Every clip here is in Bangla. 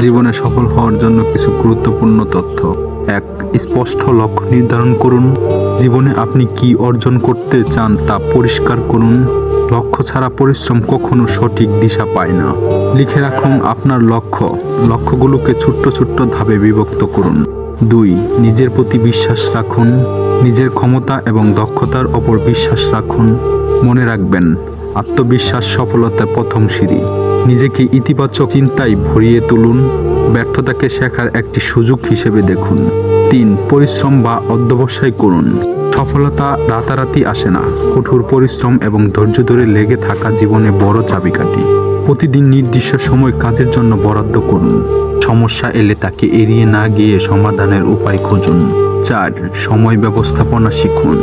জীবনে সফল হওয়ার জন্য কিছু গুরুত্বপূর্ণ তথ্য। এক, স্পষ্ট লক্ষ্য নির্ধারণ করুন। জীবনে আপনি কি অর্জন করতে চান তা পরিষ্কার করুন। লক্ষ্য ছাড়া পরিশ্রম কখনো সঠিক দিশা পায় না। লিখে রাখুন আপনার লক্ষ্য। লক্ষ্যগুলোকে ছোট্ট ছোট্ট ধাপে বিভক্ত করুন। দুই, নিজের প্রতি বিশ্বাস রাখুন। নিজের ক্ষমতা এবং দক্ষতার ওপর বিশ্বাস রাখুন। মনে রাখবেন, আত্মবিশ্বাস সফলতার প্রথম সিঁড়ি। নিজেকে ইতিবাচক চিন্তায় ভরিয়ে তুলুন, ব্যর্থতাকে শেখার একটি সুযোগ হিসেবে দেখুন। তিন, পরিশ্রম বা অধ্যবসায় করুন। সফলতা রাতারাতি আসে না। কঠোর পরিশ্রম এবং ধৈর্য ধরে লেগে থাকা জীবনে বড় চাবিকাঠি। প্রতিদিন নির্দিষ্ট সময় কাজের জন্য বরাদ্দ করুন। সমস্যা এলে তাকে এড়িয়ে না গিয়ে সমাধানের উপায় খুঁজুন। চার, সময় ব্যবস্থাপনা শিখুন।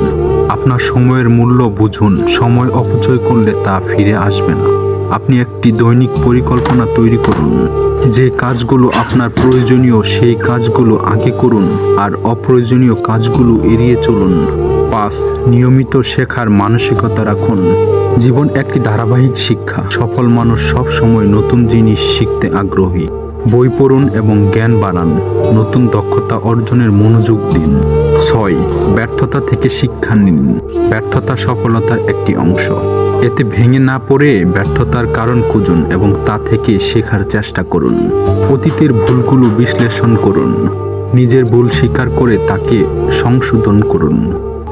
আপনার সময়ের মূল্য বুঝুন। সময় অপচয় করলে তা ফিরে আসবে না। আপনি একটি দৈনিক পরিকল্পনা তৈরি করুন। যে কাজগুলো আপনার প্রয়োজনীয়, সেই কাজগুলো আগে করুন আর অপ্রয়োজনীয় কাজগুলো এড়িয়ে চলুন। পাঁচ, নিয়মিত শেখার মানসিকতা রাখুন। জীবন একটি ধারাবাহিক শিক্ষা। সফল মানুষ সব সময় নতুন জিনিস শিখতে আগ্রহী। বই পড়ুন এবং জ্ঞান বাড়ান। নতুন দক্ষতা অর্জনের মনোযোগ দিন। ছয়, ব্যর্থতা থেকে শিক্ষা নিন। ব্যর্থতা সফলতার একটি অংশ। এতে ভেঙে না পড়ে ব্যর্থতার কারণ খুঁজুন এবং তা থেকে শেখার চেষ্টা করুন। অতীতের ভুলগুলো বিশ্লেষণ করুন। নিজের ভুল স্বীকার করে তাকে সংশোধন করুন।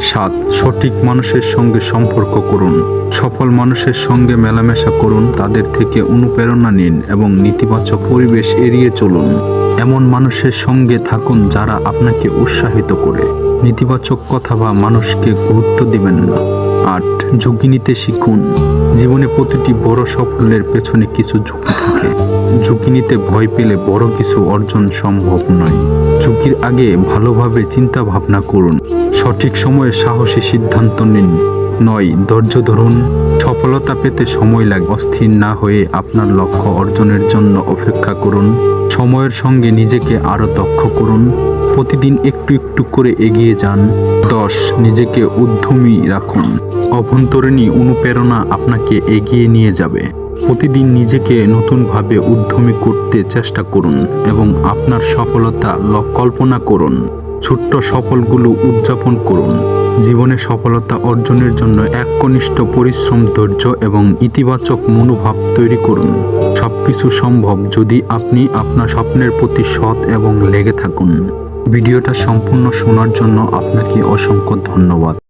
সাত সঠিক মানুষের সঙ্গে সম্পর্ক করুন। সফল মানুষের সঙ্গে মেলামেশা করুন, তাদের থেকে অনুপ্রেরণা নিন এবং নেতিবাচক পরিবেশ এড়িয়ে চলুন। এমন মানুষের সঙ্গে থাকুন যারা আপনাকে উৎসাহিত করে। নেতিবাচক কথা বা মানুষকে গুরুত্ব দিবেন না। আট ঝুঁকি নিতে শিখুন। জীবনে প্রতিটি বড় সাফল্যের পেছনে কিছু ঝুঁকি থাকে। ঝুঁকি নিতে ভয় পেলে বড় কিছু অর্জন সম্ভব নয়। ঝুঁকির আগে ভালোভাবে চিন্তা ভাবনা করুন। সঠিক সময়ে সাহসী সিদ্ধান্ত নিন। নয়, ধৈর্য ধরুন। সফলতা পেতে সময় লাগে। অস্থির না হয়ে আপনার লক্ষ্য অর্জনের জন্য অপেক্ষা করুন। সময়ের সঙ্গে নিজেকে আরও দক্ষ করুন। প্রতিদিন একটু একটু করে এগিয়ে যান। দশ, নিজেকে উদ্যমী রাখুন। অভ্যন্তরীণী অনুপ্রেরণা আপনাকে এগিয়ে নিয়ে যাবে। প্রতিদিন নিজেকে নতুনভাবে উদ্যমী করতে চেষ্টা করুন এবং আপনার সফলতা কল্পনা করুন। ছোট্ট সফলগুলো উদযাপন করুন। জীবনে সফলতা অর্জনের জন্য একনিষ্ঠ পরিশ্রম, ধৈর্য এবং ইতিবাচক মনোভাব তৈরি করুন। সবকিছু সম্ভব যদি আপনি আপনার স্বপ্নের প্রতি সৎ এবং লেগে থাকুন। ভিডিওটা সম্পূর্ণ শোনার জন্য আপনাকে অসংখ্য ধন্যবাদ।